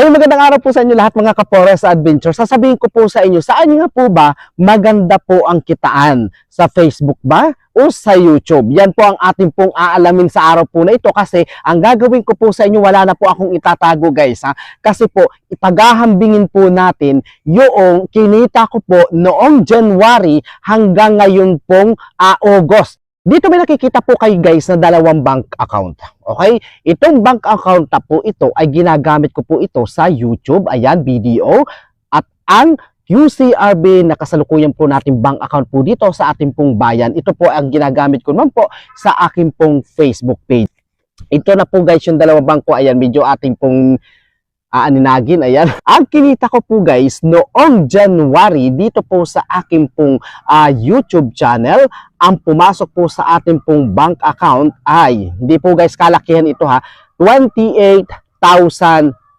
Ayun, magandang araw po sa inyo lahat mga Kapores Adventure. Sasabihin ko po sa inyo, saan nga po ba maganda po ang kitaan? Sa Facebook ba o sa YouTube? Yan po ang ating pong aalamin sa araw po na ito kasi ang gagawin ko po sa inyo, wala na po akong itatago guys. Ha? Kasi po, ipagahambingin po natin yung kinita ko po noong January hanggang ngayon pong ah, August. Dito may nakikita po kayo guys na dalawang bank account. Okay? Itong bank account na po ito ay ginagamit ko po ito sa YouTube. Ayan, video. At ang QCRB na kasalukuyan po natin bank account po dito sa ating pong bayan. Ito po ang ginagamit ko naman po sa aking pong Facebook page. Ito na po guys yung dalawang bangko. Ayan, medyo ating pong aaninagin. Ayan. Ang kinita ko po guys noong January dito po sa aking pong ah, YouTube channel ang pumasok po sa ating pong bank account ay, hindi po guys kalakihan ito ha, 28,000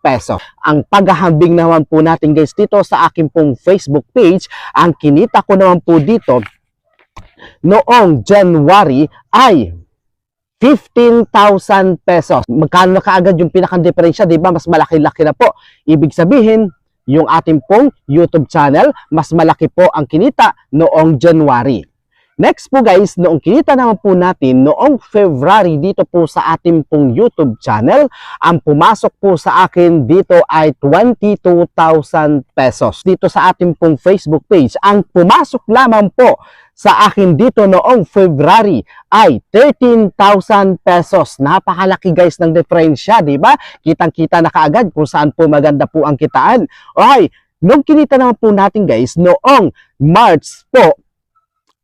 peso. Ang paghahambing naman po natin guys dito sa aking pong Facebook page, ang kinita ko naman po dito noong January ay 15,000 pesos. Magkano na kaagad yung pinaka-diferensya, di ba? Mas malaki-laki na po. Ibig sabihin, yung ating pong YouTube channel, mas malaki po ang kinita noong January. Next po guys, noong kinita naman po natin noong February dito po sa ating pong YouTube channel, ang pumasok po sa akin dito ay 22,000 pesos. Dito sa ating pong Facebook page, ang pumasok lamang po sa akin dito noong February ay 13,000 pesos. Napakalaki guys ng diferensya, di ba? Kitang-kita na kaagad kung saan po maganda po ang kitaan. Okay, nung kinita naman po natin guys, noong March po,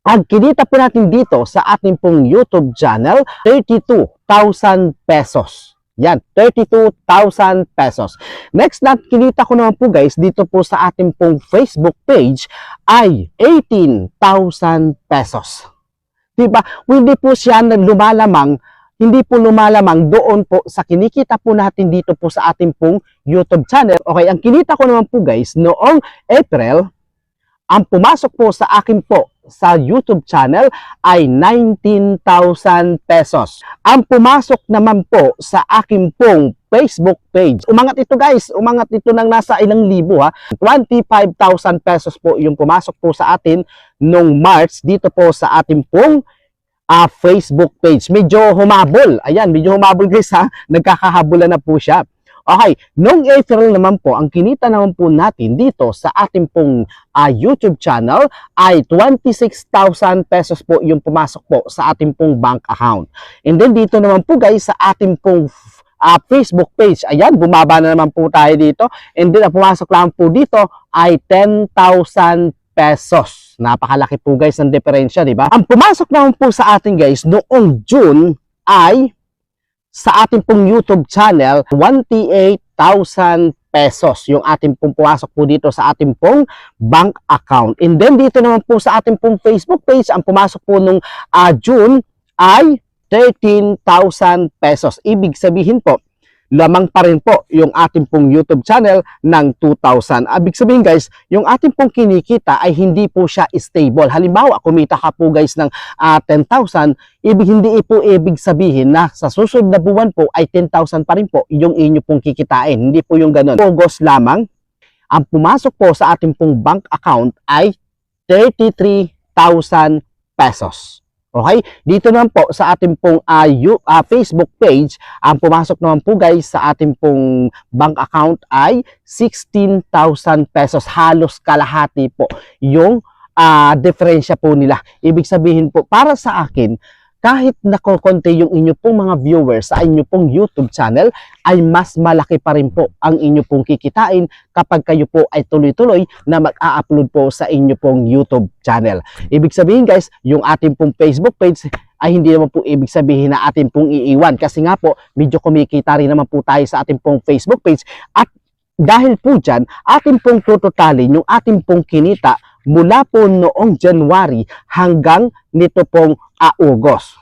ang kinita po natin dito sa ating pong YouTube channel, 32,000 pesos. Yan, 32,000 pesos. Next na kinita ko naman po guys, dito po sa ating pong Facebook page ay 18,000 pesos. Diba? Hindi po siya lumalamang, hindi po lumalamang doon po sa kinikita po natin dito po sa ating pong YouTube channel. Okay, ang kinita ko naman po guys, noong April, ang pumasok po sa akin po sa YouTube channel ay 19,000 pesos. Ang pumasok naman po sa akin pong Facebook page. Umangat ito guys, umangat ito ng nasa ilang libo ha. 25,000 pesos po yung pumasok po sa atin nung March dito po sa ating pong ah, Facebook page. Medyo humabol. Ayan, medyo humabol guys ha. Nagkakahabulan na po siya. Okay, noong April naman po, ang kinita naman po natin dito sa ating pong ah, YouTube channel ay 26,000 pesos po yung pumasok po sa ating pong bank account. And then dito naman po guys sa ating pong ah, Facebook page, ayan, bumaba na naman po tayo dito. And then ang pumasok lang po dito ay 10,000 pesos. Napakalaki po guys ng diferensya, di ba? Ang pumasok naman po sa atin guys noong June ay sa ating pong YouTube channel, 28,000 pesos yung ating pong pumasok po dito sa ating pong bank account. And then dito naman po sa ating pong Facebook page, ang pumasok po nung ah, June ay 13,000 pesos. Ibig sabihin po, lamang pa rin po yung ating pong YouTube channel ng 2,000. Ibig sabihin guys, yung ating pong kinikita ay hindi po siya stable. Halimbawa, kumita ka po guys ng ah, 10,000, ibig hindi po ibig sabihin na sa susunod na buwan po ay 10,000 pa rin po yung inyo pong kikitain. Hindi po yung ganun. August lamang, ang pumasok po sa ating pong bank account ay 33,000 pesos. Okay? Dito naman po sa ating pong ah, you- ah, Facebook page, ang pumasok naman po guys sa ating pong bank account ay 16,000 pesos. Halos kalahati po yung ah, diferensya po nila. Ibig sabihin po, para sa akin, kahit nakokonte yung inyo pong mga viewers sa inyo pong YouTube channel, ay mas malaki pa rin po ang inyo pong kikitain kapag kayo po ay tuloy-tuloy na mag-a-upload po sa inyo pong YouTube channel. Ibig sabihin guys, yung ating pong Facebook page ay hindi naman po ibig sabihin na atin pong iiwan kasi nga po medyo kumikita rin naman po tayo sa ating pong Facebook page at dahil po dyan, atin pong tututalin yung ating pong kinita mula po noong January hanggang nito pong ah, August.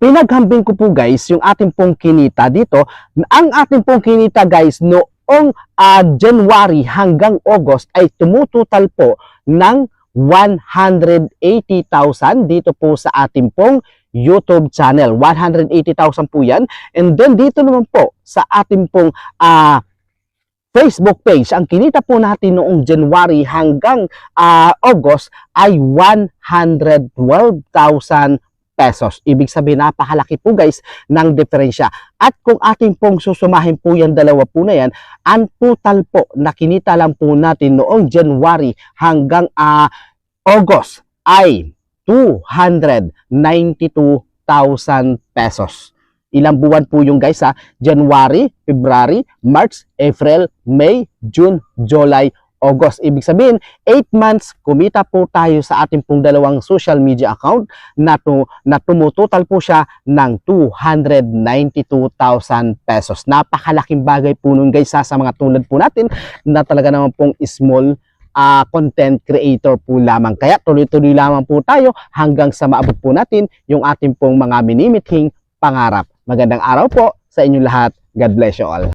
Pinaghambing ko po guys yung ating pong kinita dito. Ang ating pong kinita guys noong ah, January hanggang August ay tumututal po ng 180,000 dito po sa ating pong YouTube channel. 180,000 po yan. And then dito naman po sa ating pong ah, Facebook page. Ang kinita po natin noong January hanggang ah, August ay 112,000 pesos. Ibig sabihin, napakalaki po guys ng diferensya. At kung ating pong susumahin po yung dalawa po na yan, ang total po na kinita lang po natin noong January hanggang ah, August ay 292,000 pesos. Ilang buwan po yung guys ha? January, February, March, April, May, June, July, August. Ibig sabihin, 8 months kumita po tayo sa ating pong dalawang social media account na, to, na tumutotal po siya ng 292,000 pesos. Napakalaking bagay po nun guys ha, sa mga tulad po natin na talaga naman pong small ah, content creator po lamang. Kaya tuloy-tuloy lamang po tayo hanggang sa maabot po natin yung ating pong mga minimithing pangarap. Magandang araw po sa inyong lahat. God bless you all.